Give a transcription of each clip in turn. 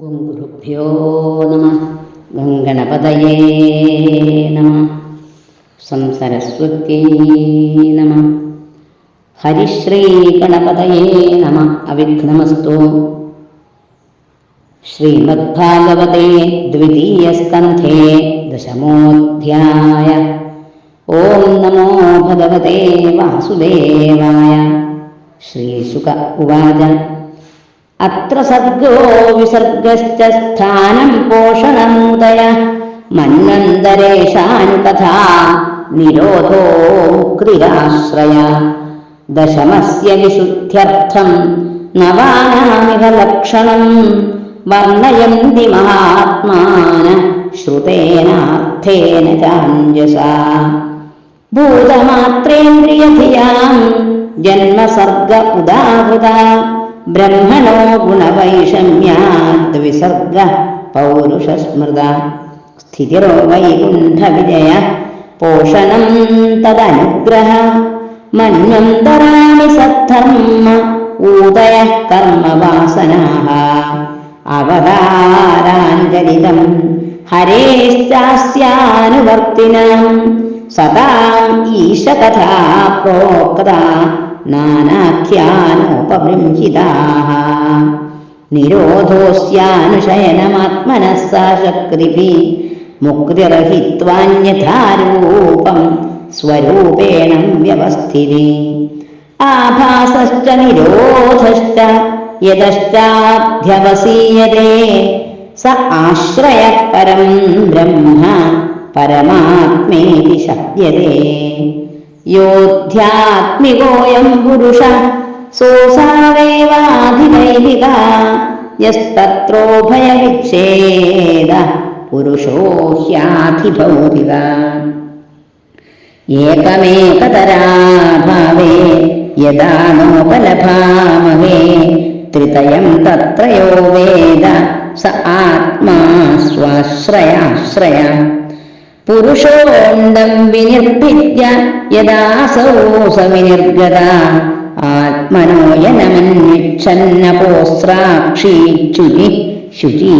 ഓം ഗുരുഭ്യോ നമ ഗംഗണപതയേ നമ സംസരസ്വത്യൈ നമ ഹരിശ്രീ ഗണപതയേ നമ അവിഘ്നമസ്തു ശ്രീമദ്ഭാഗവതേ ദ്വിതീയസ്കന്ധേ ദശമോധ്യായ ഓം നമോ ഭഗവതേ വാസുദേവായ अत्र सर्गो विसर्गश्च स्थानम् पोषणमुदय। मन्नन्तरेषाम् तथा निरोधो क्रियाश्रय। दशमस्य विशुद्ध्यर्थं नवानामिह लक्षणं वर्णयन्ति महात्मान श्रुतेनार्थेन चाञ्जसा। भूतमात्रेन्द्रियधियां जन्मसर्ग उदाहृता। ബ്രഹ്മണോ ഗുണവൈഷമ്യാദ്വിസർഗ പൗരുഷസ്മൃത സ്ഥിതിരോ വൈകുണ്ഠവിജയ പോഷണം തദനുഗ്രഹ മന്വന്തരാണി സദ്ധർമ്മ ഊതയ കർമ്മവാസനാः അവതാരാഞ്ജലിതം ഹരേശ്ചാസ്യാനുവർത്തിനാം സദാം ഈശകഥാ പ്രോക്ത നാനാഖ്യാനോപബൃംഹിതാः നിരോധോസ്യാനുശയനമാത്മനഃ സാ ശക്തിഭി മുക്തിരഹിത്വാന്യഥാരൂപം സ്വരൂപേണ വ്യവസ്ഥിതി. ആഭാസശ്ച നിരോധശ്ച യതശ്ചാധ്യവസീയതേ സ ആശ്രയ പരം ബ്രഹ്മ പരമാത്മേതി ശബ്ദതേ योऽध्यात्मिकोऽयम् पुरुषः सोऽसावेवाधिदैविका यस्तत्रोभयविच्छेदः पुरुषो ह्याधिभौतिका एकमेकतराभावे यदा नोपलभामहे त्रितयम् तत्र यो वेद स आत्मा स्वाश्रयाश्रय। പുരുഷോണ്ടം വിനിർഭിദ്യ യഥാസോ സവിനിർഗത ആത്മനോയനമന്വിച്ഛന്നപോസ്രാക്ഷീച്ചുരി ശുചീ.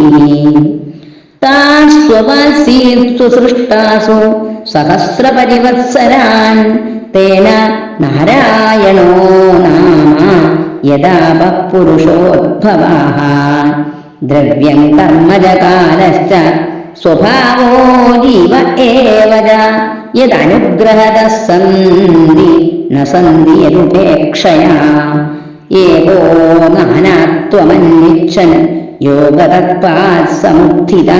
താസ്വവാസീർത്തു സൃഷ്ടാസു സഹസ്രപരിവത്സരാൻ. തേന നാരായണോ നാമ യഥാപുരുഷോദ്ഭവാ ദ്രവ്യം കർമ്മജകാലശ്ച സ്വഭാവോ ജീവ ഏവ യദനുഗ്രഹതഃ സന്തി ന സന്ധി യദുപേക്ഷയാ ഏകോ നാനാത്വമന്വിച്ഛൻ യോഗതത്പാത് സമുത്ഥിത.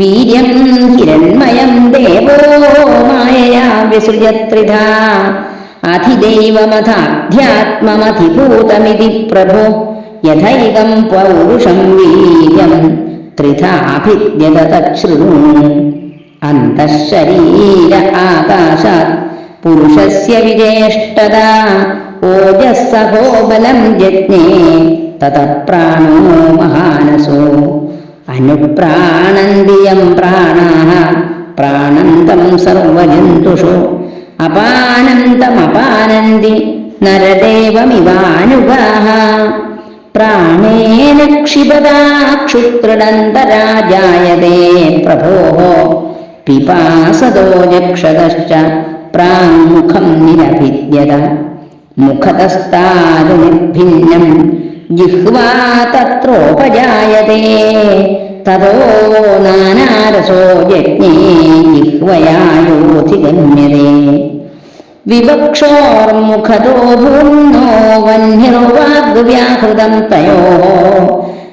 വീര്യം ഹിരൺമയം ദേവോ മായയാ വിസൃജത്രിധാ അധിദൈവമധാധ്യാത്മമധിഭൂതമിതി പ്രഭോ. യഥൈകം പൗരുഷം വീര്യം ത്രിധാഭിദ്യത തച്ഛൃണു അന്തഃശരീര ആകാശാത് പുരുഷസ്യ വിജേഷ്ടത ഓജസ്സഹോ ബലം ജജ്ഞേ തത പ്രാണോ മഹാനസോ. അനുപ്രാണന്തിയം പ്രാണാः പ്രാണന്തം സർവജന്തുഷു. അപാനന്തമപാനന്തി प्राणेन क्षिपदा क्षुत्रणन्तरा प्रभोः। पिपासदो यक्षदश्च प्राङ्मुखम् निरभिद्यत। मुखतस्तादुनिर्भिन्नम् जिह्वा तत्रोपजायते ततो नानारसो यज्ञे जिह्वया योऽधिगम्यते। विवक्षोर्मुखतो भूम्नो वह्निर्वाग्व्याहृतं तयोः।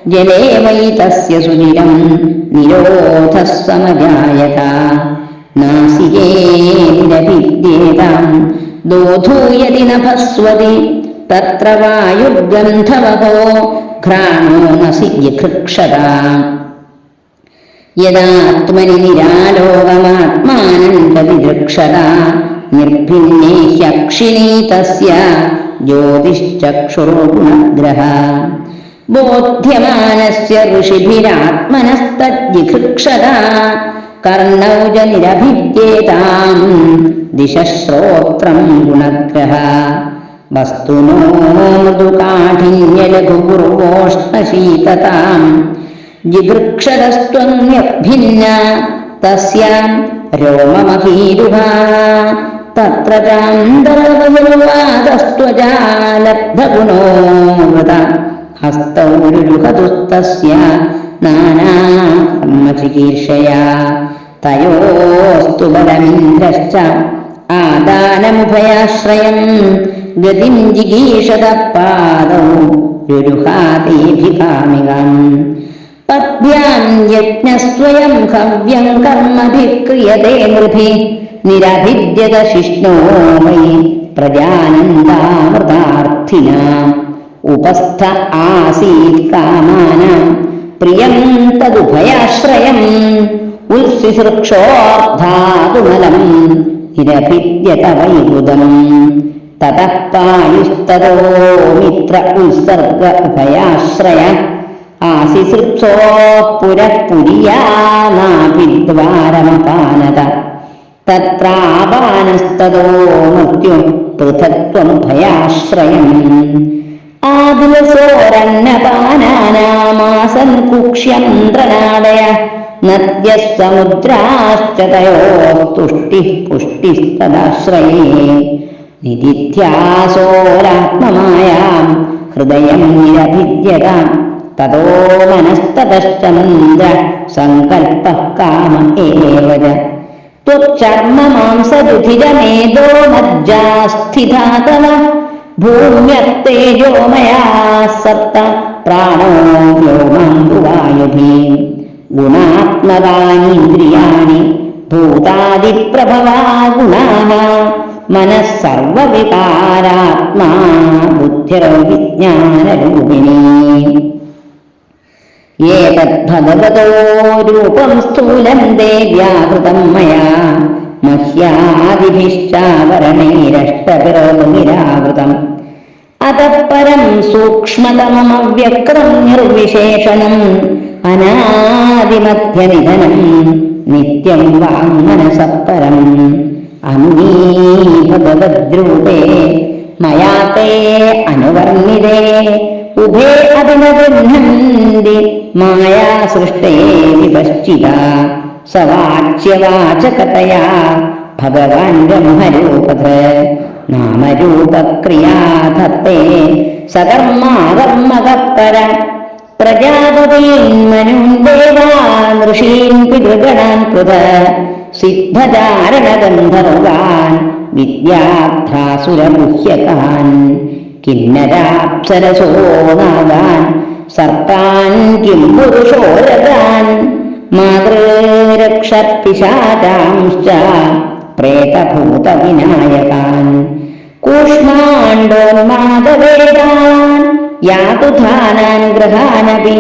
जले वै तस्य सुजिरम् निरोधः समजायत। नासि एतिरपि देताम् यदि नभस्वति तत्र वायुर्गन्धवहो घ्राणो न सि यदात्मनि निरालोकमात्मानन्दपिदृक्षता निर्भिन्ने ह्यक्षिणी तस्य ज्योतिश्चक्षुर्गुणग्रहा। बोध्यमानस्य ऋषिभिरात्मनस्तज्जिघृक्षदा कर्णौ जनिरभिजेताम् दिशस्रोत्रम् गुणग्रहा। वस्तुनोमदुपाठिन्यलघुपुर्वोष्णशीतताम् जिभृक्षदस्त्वन्य भिन्ना तस्याम् रोममभीरुभा രോമമഹീരുഹ തത്ര ചാന്തരവയുർവാദസ്ത്വജാലബ്ധഗുണോ മൃത ഹസ്തൗരുഹതുസ്തസ്യ നാനാകർമ്മചികീർഷയാ തയോസ്തു ബലമിന്ദ്രശ്ച ആദാനമുഭയാശ്രയം ഗതിം ജിഗീഷത പാദൗ രുരുഹാതേഭികാമികം പദ്ഭ്യാം യജ്ഞസ്വയം ഹവ്യം കർമ്മഭിക്രിയതേ നൃഭി നിരഭിദ്യത ശിഷ്ണോ മയി പ്രജാനന്ദാമൃതാർത്ഥിന. ഉപസ്ഥ ആസീത് കാമാന. പ്രിയം തദുഭയാശ്രയം. ഉത്സിസൃക്ഷോർധാതുമലം നിരഭിദ്യത വൈകുതം തതഃ മിത്ര ഉത്സർഗ ഉഭയാശ്രയ. ആസിസൃക്ഷോ പുരഃപുരിയാനാഭിദ്വാരമപാനത തത്രാപാനസ്തോ മൃത്യും പൃഥക്വം ഭയാശ്രയം. ആദിവസോരന്നപാനാനാമാസൻ കുക്ഷ്യന്ത്രനാടയ നദ്യഃ സമുദ്രാശ്ച തയോः തുഷ്ടിः പുഷ്ടിസ്തദാശ്രയേ നിധിധ്യാസോരാത്മമായാം ഹൃദയം നിരഭിദ്യത തതോ മനസ്തതശ്ചന്ദ്ര സങ്കൽപ്പ കാമ കാമ चर्म मांस दुधिज मेदो मज्जा स्थिता तव भूम्यत्तेजो मया सप्त प्राणो व्योमाम्बुवायुधि गुणात्मवानीन्द्रियाणि भूतादिप्रभवा गुणाः, मनः सर्वविकारात्मा, बुद्धिर्विज्ञानरूपिणी। ഏതദ്ഭഗവതോ സ്ഥൂലം ദേവ്യാകൃതം മയാ. മഹ്യാദിഭിശ്ചാവരണൈരഷ്ടപിറോനിരാവൃതം അതപ്പരം സൂക്ഷ്മതമവ്യക്തം നിർവിശേഷണം അനാദിമധ്യനിധനം നിത്യം വാങ്മനസപ്പരം അന്നീ ഭഗവദ്രൂപേ മയാ തേ അനുവർണിതേ ഉഭേ അഭിനഗൃഹന്തി മായാ സൃഷ്ടേ വിപശ്ചിത സവാച്യവാചകതയാ ഭഗവാൻ ബ്രഹ്മരൂപത് നാമരൂപക്രിയാധത്തെ സകർമാകർമ്മകപ്പര പ്രജാപതീന്മനുൻ ദേവാൻ ഋഷീൻ പിതൃഗണാൻ കൃത. സിദ്ധചാരണഗന്ധർവാൻ വിദ്യാഭ്രാസുരമുഹ്യകാൻ കിന്നരാപ്സരസോ നാഗാൻ സർപ്പാൻ കിം പുരുഷോരതാൻ മാതൃരക്ഷപിശാചാംശ്ച പ്രേതഭൂതവിനായകാൻ. കൂഷ്മാണ്ഡോന്മാദവേദാൻ യാതുധാനാൻ ഗ്രഹാനപി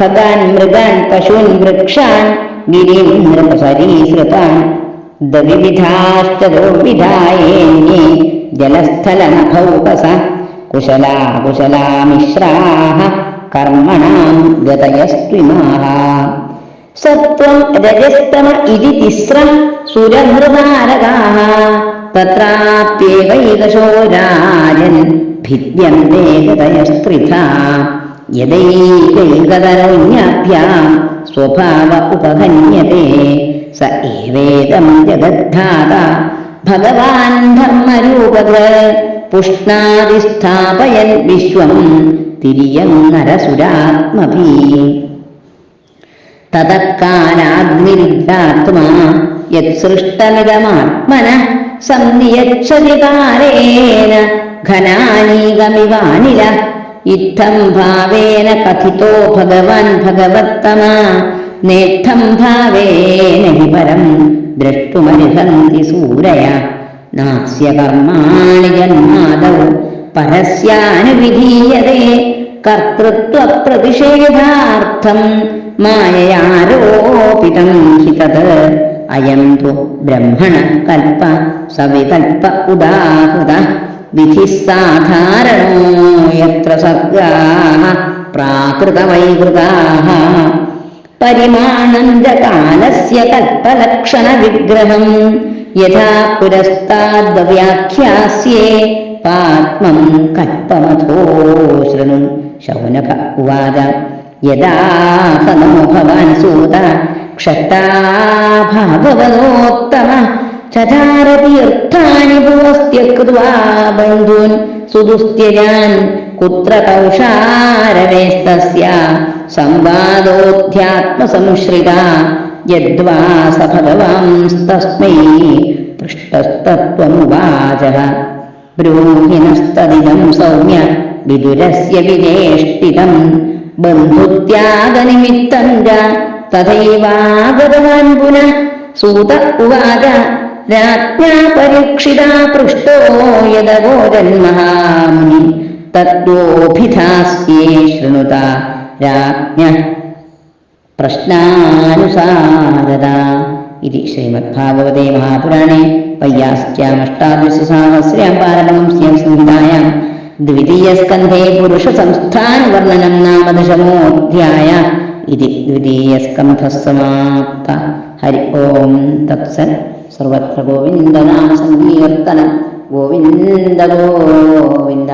ഖഗാൻ മൃഗാൻ പശൂൻ വൃക്ഷാൻ ഗിരിം നൃപസരീസൃതാൻ. ദവിവിധാശ്ചതുർവിധായേന്യേ ജലസ്ഥലനഭൗകസ കുശലാ കുശലാ മിശ്രാः കർമ്മണാം ഗതയസ്ത്വിമാः സത്വം രജസ്തമ ഇതി തിസ്രം സുരഹൃതാരകാः തത്രാപ്യേകൈകശോ രാജൻ ഭിദ്യന്തേ ഗതയസ്ത്രിധാ യദൈകൈകതരോന്യാഭ്യാം സ്വഭാവ ഉപഹന്യത്തെ സ ഏവേദം ജഗദ്ധാത ഭഗവാൻ ധർമ്മരൂപക പുഷ്ണാതിസ്ഥാപയൻ വിശ്വം. തിരിയന്നരസുരാത്മഭീ. തതക്കാലാഗ്നിരുദ്ധാത്മാ യത്സൃഷ്ടമിതമാത്മന സന്ധിയച്ഛതി കാലേന ഘനാനീകമിവാനില. ഇത്തം ഭാവേന കഥിതോ ഭഗവാൻ ഭഗവത്തമ നേത്തം ഭാവേന ഹി പരം ദ്രഷ്ടുമരിഹന്തി സൂരയ. നാസ്യ കർമാണി ജന്മാദൗ പരസ്യാനുവിധീയതേ കർത്തൃത്വപ്രതിഷേധാർത്ഥം മായയാരോപിതം ഹി തത് അയം ബ്രഹ്മണ കൽപ്പ സവികൽപ്പ ഉദാഹൃത വിധി സാധാരണോ യത്ര സർഗാ പ്രാകൃതവൈകൃതാः കൽപ്പലക്ഷണ വിഗ്രഹം യഥാ പുരസ്താദ്വ്യാഖ്യാസ്യേ പാത്മം കൽപ്പമഥോ ശൃണു ശൗനക ഉവാച. യഥാ നമോ ഭവാൻ സൂത. ക്ഷട്ടാ ഭാഗവതോത്തമ ചചാരതീർത്ഥാനി ഭുവസ്ത്യകൃത്വാ ബന്ധൂൻ സുദുസ്ത്യജാൻ കുത്ര കൗഷാരവേസ്തസ്യ സംവാദോധ്യാത്മസംശ്രിത. यद्वा स भगवांस्तस्मै पृष्टस्तत्त्वमुवाचः ब्रूहिणस्तदिदं सौम्य विदुरस्य विवेष्टितम् बन्धुत्यागनिमित्तं च तथैवागतवान् पुनः सूत उवाच राज्ञा परीक्षिता पृष्टो यदगोजन्महामुनि तत्त्वोऽभिधास्ये शृणुता राज्ञः। പ്രശ്നാനുസാരത ഇതി ശ്രീമദ്ഭാഗവതേ മഹാപുരാണേ. പയ്യാസ്യാമഷ്ടാദശസഹസ്ര്യാം പാരമംസ്യം സംഹിതായാം ദ്വിതീയസ്കന്ധേ പുരുഷസംസ്ഥാനവർണനം നാമ ദശമോऽധ്യായ ഇതി ദ്വിതീയസ്കന്ധः സമാപ്ത ഹരി ഓം തത്സൻ. സർവത്ര ഗോവിന്ദനാമ സങ്കീർത്തനം ഗോവിന്ദ ഗോവിന്ദ.